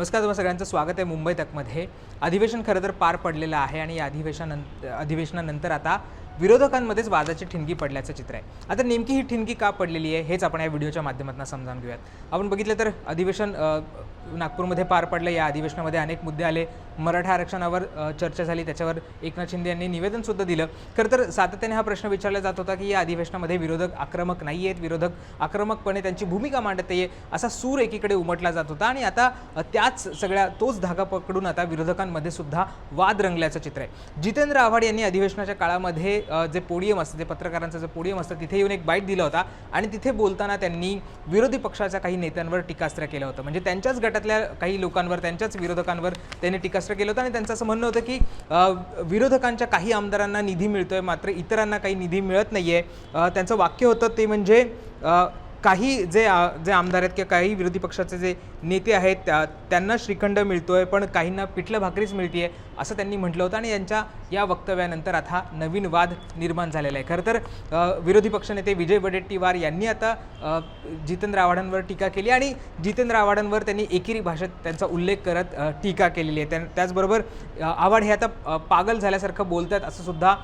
नमस्कार तुम्हाला सगळ्यांचं स्वागत आहे मुंबई तकमध्ये. अधिवेशन खरं तर पार पडलेलं आहे आणि या अधिवेशनानंतर अधिवेशनानंतर आता विरोधकांमध्येच वादाची ठिणगी पडल्याचं चित्र आहे. आता नेमकी ही ठिणगी का पडलेली आहे हेच आपण या व्हिडिओच्या माध्यमातून समजावून घेऊयात. आपण बघितलं तर अधिवेशन नागपूरमध्ये पार पडलं. या अधिवेशनामध्ये अनेक मुद्दे आले. मराठा आरक्षणावर चर्चा झाली. त्याच्यावर एकनाथ शिंदे यांनी निवेदनसुद्धा दिलं. खरं तर सातत्याने हा प्रश्न विचारला जात होता की या अधिवेशनामध्ये विरोधक आक्रमक नाही आहेत. विरोधक आक्रमकपणे त्यांची भूमिका मांडत आहे. असा सूर एकीकडे उमटला जात होता. आणि आता त्याच सगळ्या तोच धागा पकडून आता विरोधकांमध्ये सुद्धा वाद रंगल्याचं चित्र आहे. जितेंद्र आव्हाड यांनी अधिवेशनाच्या काळामध्ये जे पोडियम असतं जे पत्रकारांचं जे पोडियम असतं तिथे येऊन एक बाईट दिला होता. आणि तिथे बोलताना त्यांनी विरोधी पक्षाच्या काही नेत्यांवर टीकास्त्र केलं होतं. म्हणजे त्यांच्याच कर्नाटकातल्या काही लोकांवर त्यांच्याच विरोधकांवर त्यांनी टीकास्त्र केलं होतं आणि त्यांचं असं म्हणणं होतं की विरोधकांच्या काही आमदारांना निधी मिळतोय मात्र इतरांना काही निधी मिळत नाही आहे त्यांचं वाक्य होतं ते म्हणजे काही जे जे आमदार आहेत किंवा काही विरोधी पक्षाचे जे नेते आहेत त्या त्यांना श्रीखंड मिळतो आहे पण काहींना पिठलं भाकरीच मिळते आहे असं त्यांनी म्हटलं होतं. आणि यांच्या या वक्तव्यानंतर आता नवीन वाद निर्माण झालेला आहे. खरं तर विरोधी पक्षनेते विजय वडेट्टीवार यांनी आता जितेंद्र आव्हाडांवर टीका केली आणि जितेंद्र आव्हाडांवर त्यांनी एकेरी भाषेत त्यांचा उल्लेख करत टीका केलेली आहे. त्या त्याचबरोबर आव्हाड हे आता पागल झाल्यासारखं बोलतात असं सुद्धा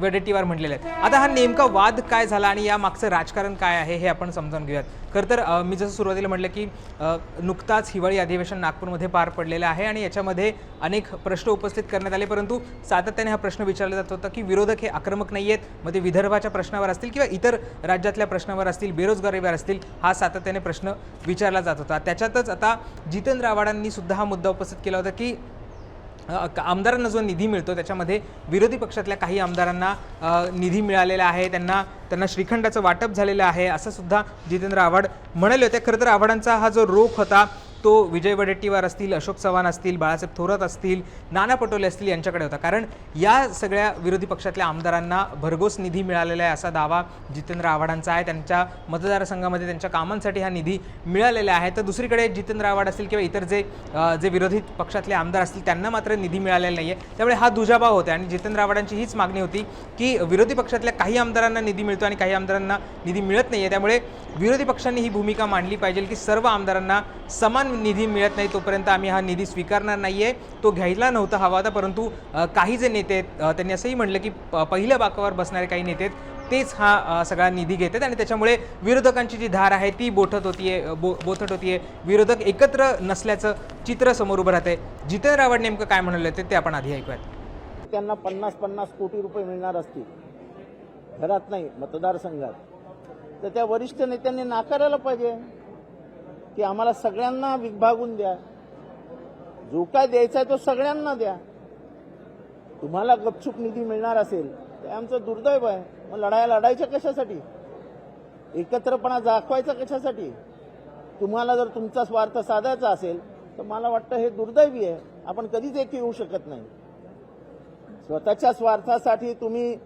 वडेट्टीवार म्हटलेलं आहे आता हा नेमका वाद काय झाला आणि या मागचं राजकारण काय आहे? हे आपण समजावून घेऊयात. खरं तर मी जसं सुरुवातीला म्हटलं की नुकताच हिवाळी अधिवेशन नागपूरमध्ये पार पडलेलं आहे आणि याच्यामध्ये अनेक प्रश्न उपस्थित करण्यात आले परंतु सातत्याने हा प्रश्न विचारला जात होता की विरोधक हे आक्रमक नाही आहेत मग ते विदर्भाच्या प्रश्नावर असतील किंवा इतर राज्यातल्या प्रश्नावर असतील बेरोजगारीवर असतील हा सातत्याने प्रश्न विचारला जात होता. त्याच्यातच आता जितेंद्र आव्हाडांनी सुद्धा हा मुद्दा उपस्थित केला होता की आमदारांना जो निधी मिळतो त्याच्यामध्ये विरोधी पक्षातल्या काही आमदारांना निधी मिळालेला आहे त्यांना त्यांना श्रीखंडाचं वाटप झालेलं आहे असं सुद्धा जितेंद्र आव्हाड म्हणाले होते. खरं तर आव्हाडांचा हा जो रोख होता तो विजय वडेट्टीवार असतील अशोक चव्हाण असतील बाळासाहेब थोरात असतील नाना पटोले असतील यांच्याकडे होता. कारण या सगळ्या विरोधी पक्षातल्या आमदारांना भरघोस निधी मिळालेला आहे असा दावा जितेंद्र आव्हाडांचा आहे. त्यांच्या मतदारसंघामध्ये त्यांच्या कामांसाठी हा निधी मिळालेला आहे. तर दुसरीकडे जितेंद्र आव्हाड असतील किंवा इतर जे जे विरोधी पक्षातले आमदार असतील त्यांना मात्र निधी मिळालेला नाही आहे त्यामुळे हा दुजाभाव होता आणि जितेंद्र आव्हाडांची हीच मागणी होती की विरोधी पक्षातल्या काही आमदारांना निधी मिळतो आणि काही आमदारांना निधी मिळत नाही आहे त्यामुळे विरोधी पक्षांनी ही भूमिका मांडली पाहिजे की सर्व आमदारांना समान निधी मिळत नाही तोपर्यंत आम्ही हा निधी स्वीकारणार नाही आहे तो घ्यायला नव्हता हवा होता परंतु काही जे नेते आहेत त्यांनी असंही म्हटलं की प- पहिल्या बाकावर बसणारे काही नेते आहेत तेच हा सगळा निधी घेतात आणि त्याच्यामुळे विरोधकांची जी धार आहे ती बोठत होतीये बो बोथट होतीये. विरोधक एकत्र नसल्याचं चित्र समोर उभं राहते जितेंद्र रावड नेमकं काय म्हणाले होते ते आपण आधी ऐकूयात. त्यांना पन्नास पन्नास कोटी रुपये मिळणार असतील. घरात नाही मतदारसंघात. तर त्या वरिष्ठ नेत्यांनी नाकारायला पाहिजे. की आम्हाला सगळ्यांना विभागून द्या. जो काय द्यायचा आहे तो सगळ्यांना द्या. तुम्हाला गपचूप निधी मिळणार असेल ते आमचं दुर्दैव आहे. मग लढाया लढायच्या कशासाठी? एकत्रपणा दाखवायचा कशासाठी? तुम्हाला जर तुमचा स्वार्थ साधायचा असेल तर मला वाटतं हे दुर्दैवी आहे. आपण कधीच एक येऊ शकत नाही. स्वतःच्या स्वार्थासाठी तुम्ही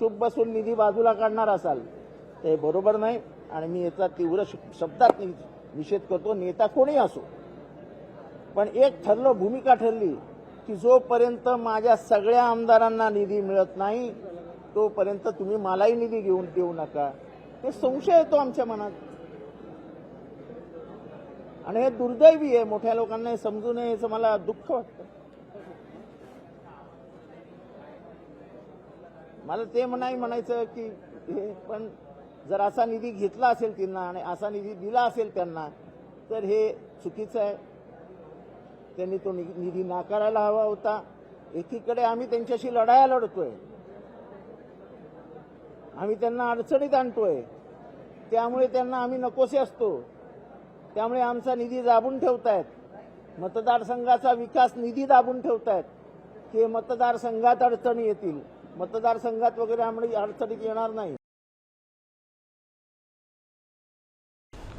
चूप बसून निधी बाजूला काढणार असाल. ते हे बरोबर नाही आणि मी याचा तीव्र श- शब्दात निषेध करतो नेता कोणी असो. पण एक ठरलं भूमिका ठरली की जोपर्यंत माझ्या सगळ्या आमदारांना निधी मिळत नाही तोपर्यंत तुम्ही मलाही निधी घेऊन देऊ नका. हे संशय येतो आमच्या मनात. आणि हे दुर्दैवी आहे मोठ्या लोकांना हे समजू नये याचं मला दुःख वाटतं. मला ते म्हणाय म्हणायचं की हे पण जर असा निधी घेतला असेल त्यांना आणि असा निधी दिला असेल त्यांना तर हे चुकीचं आहे. त्यांनी तो नि- निधी नाकारायला हवा होता. एकीकडे आम्ही त्यांच्याशी लढाया लढतोय. आम्ही त्यांना अडचणीत आणतोय. त्यामुळे त्यांना आम्ही नकोसे असतो. त्यामुळे आमचा निधी दाबून ठेवतायत. मतदारसंघाचा विकास निधी दाबून ठेवतायत. की मतदारसंघात अडचणी येतील. मतदारसंघात वगैरे आम्ही अडचणीत येणार नाही.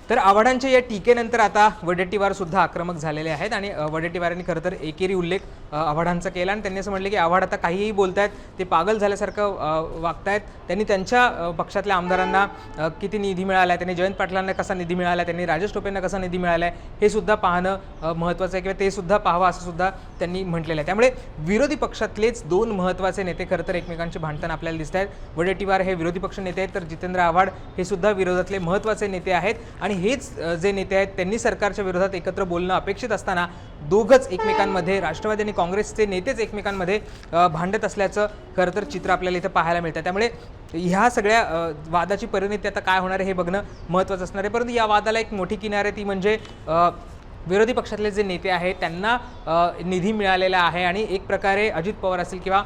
तर आव्हाडांच्या या टीकेनंतर आता वडेट्टीवार सुद्धा आक्रमक झालेले आहेत आणि वडेट्टीवारांनी खरं तर एकेरी उल्लेख आव्हाडांचा केला आणि त्यांनी असं म्हटलं की आव्हाड आता काहीही बोलतायत ते पागल झाल्यासारखं वागतायत. त्यांनी त्यांच्या पक्षातल्या आमदारांना किती निधी मिळाला आहे त्यांनी जयंत पाटलांना कसा निधी मिळाला आहे त्यांनी राजेश टोपेंना कसा निधी मिळाला आहे हे सुद्धा पाहणं महत्त्वाचं आहे किंवा ते सुद्धा पाहावं असं सुद्धा त्यांनी म्हटलेलं आहे. त्यामुळे विरोधी पक्षातलेच दोन महत्त्वाचे नेते खरं तर एकमेकांचे भांडताना आपल्याला दिसत आहेत वडेट्टीवार हे विरोधी पक्ष नेते आहेत तर जितेंद्र आव्हाड हे सुद्धा विरोधातले महत्त्वाचे नेते आहेत. आणि हेच जे नेते आहेत त्यांनी सरकारच्या विरोधात एकत्र बोलणं अपेक्षित असताना दोघंच एकमेकांमध्ये राष्ट्रवादी आणि काँग्रेसचे नेतेच एकमेकांमध्ये भांडत असल्याचं खरं तर चित्र आपल्याला इथं पाहायला मिळतं. त्यामुळे ह्या सगळ्या वादाची परिणिती आता काय होणार आहे हे बघणं महत्त्वाचं असणार आहे. परंतु या वादाला एक मोठी किनार आहे ती म्हणजे विरोधी पक्षातले जे नेते आहेत त्यांना निधी मिळालेला आहे आणि एक प्रकारे अजित पवार असतील किंवा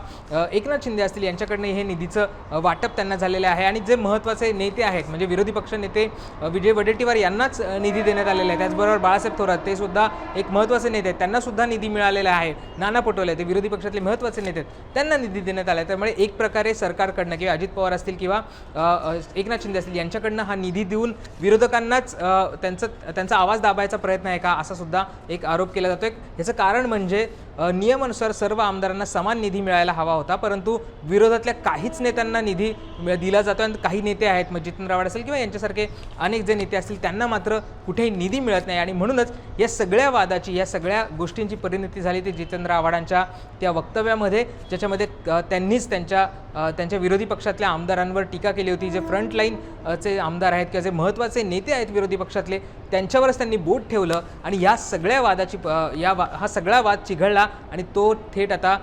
एकनाथ शिंदे असतील यांच्याकडनं हे निधीचं वाटप त्यांना झालेलं आहे आणि जे महत्त्वाचे नेते आहेत म्हणजे विरोधी पक्ष नेते विजय वडेट्टीवार यांनाच निधी देण्यात आलेला आहे त्याचबरोबर बाळासाहेब थोरात ते सुद्धा एक महत्त्वाचे नेते आहेत. त्यांनासुद्धा निधी मिळालेला आहे. नाना पटोले ते विरोधी पक्षातले महत्त्वाचे नेते आहेत. त्यांना निधी देण्यात आला आहे. त्यामुळे एक प्रकारे सरकारकडनं किंवा अजित पवार असतील किंवा एकनाथ शिंदे असतील यांच्याकडनं हा निधी देऊन विरोधकांनाच त्यांचं त्यांचा आवाज दाबायचा प्रयत्न आहे का असा सुद्धा एक आरोप केला जातो याचं कारण म्हणजे नियमानुसार सर्व आमदारांना समान निधी मिळायला हवा होता परंतु विरोधातल्या काहीच नेत्यांना निधी दिला जातो आणि काही नेते आहेत मग जितेंद्र रावड असेल किंवा यांच्यासारखे अनेक जे नेते असतील त्यांना मात्र कुठेही निधी मिळत नाही. आणि म्हणूनच या सगळ्या वादाची या सगळ्या गोष्टींची परिणती झाली ती जितेंद्र आव्हाडांच्या त्या वक्तव्यामध्ये ज्याच्यामध्ये त्यांनीच त्यांच्या त्यांच्या विरोधी पक्षातल्या आमदारांवर टीका केली होती. जे फ्रंटलाईन चे आमदार आहेत किंवा जे महत्त्वाचे नेते आहेत विरोधी पक्षातले त्यांच्यावरच त्यांनी बोट ठेवलं आणि या सगळ्या वादाची या वा हा सगळा वाद चिघळला. आणि तो थेट आता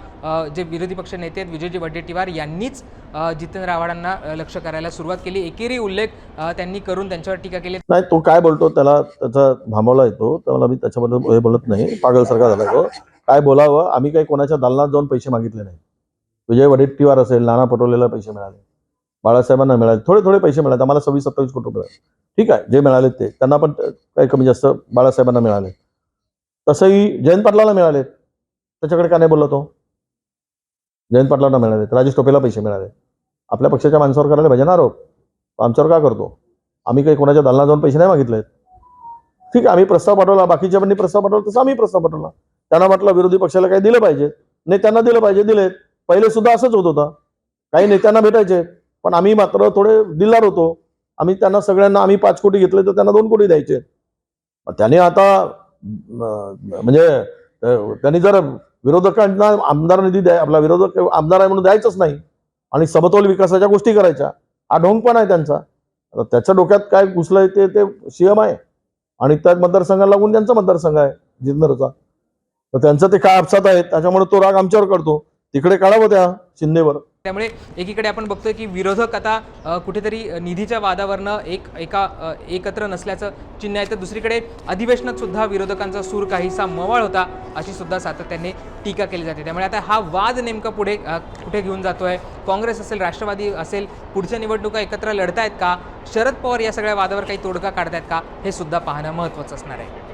जे विरोधी पक्ष नेते आहेत विजयजी वडेट्टीवार यांनीच जितेंद्र आव्हाडांना लक्ष करायला सुरुवात केली. एकेरी उल्लेख त्यांनी करून त्यांच्यावर टीका केली. नाही तो काय बोलतो त्याला त्याचा भांबवला येतो. त्याला मी त्याच्याबद्दल हे बोलत नाही. पागलसारखा झाला तो. काय बोलावं? आम्ही काही कोणाच्या दालनात जाऊन पैसे मागितले नाही. विजय वडेट्टीवार असेल नाना पटोलेला पैसे मिळाले. बाळासाहेबांना मिळाले. थोडे थोडे पैसे मिळाले. आम्हाला सव्वीस सत्तावीस कोटी रुपये ठीक आहे जे मिळाले ते. त्यांना पण काही कमी जास्त बाळासाहेबांना मिळाले. तसंही जयंत पाटलाला मिळालेत. त्याच्याकडे का नाही बोलला तो? जयंत पाटलांना मिळाले राजेश टोपेला पैसे मिळाले. आपल्या पक्षाच्या माणसावर करायला पाहिजे ना आरोप. आमच्यावर का करतो? आम्ही काही कोणाच्या दालना जाऊन पैसे नाही मागितले ठीक आहे आम्ही प्रस्ताव पाठवला बाकीच्या पण प्रस्ताव पाठवला तसं आम्ही प्रस्ताव पाठवला. त्यांना म्हटलं विरोधी पक्षाला काही दिलं पाहिजे. नेत्यांना दिलं पाहिजे दिलेत. पहिले सुद्धा असंच होत होतं. काही नेत्यांना भेटायचे पण आम्ही मात्र थोडे दिलदार होतो. आम्ही त्यांना सगळ्यांना आम्ही पाच कोटी घेतले तर त्यांना दोन कोटी द्यायचे. त्याने आता म्हणजे त्यांनी जर विरोधकांना आमदार निधी द्याय आपला विरोधक आमदार आहे म्हणून द्यायचंच नाही. आणि समतोल विकासाच्या गोष्टी करायच्या. हा ढोंग पण आहे त्यांचा. आता त्याच्या डोक्यात काय घुसलंय ते ते सीएम आहे. आणि त्या मतदारसंघाला लागून त्यांचा मतदारसंघ आहे जिंदरचा तर त्यांचं ते काय अपसात आहेत त्याच्यामुळे तो राग आमच्यावर करतो. तिकडे काढावं त्या शिंदेवर. त्यामुळे एकीकडे आपण बघतोय की विरोधक आता कुठेतरी निधीच्या वादावरनं एक एका एकत्र नसल्याचं चिन्ह आहे. तर दुसरीकडे अधिवेशनात सुद्धा विरोधकांचा सूर काहीसा मवाळ होता अशी सुद्धा सातत्याने टीका केली जाते. त्यामुळे आता हा वाद नेमका पुढे कुठे घेऊन जातो आहे काँग्रेस असेल राष्ट्रवादी असेल पुढच्या निवडणुका एकत्र लढतायत का? शरद पवार या सगळ्या वादावर काही तोडगा काढतायत का? हे सुद्धा पाहणं महत्त्वाचं असणार आहे.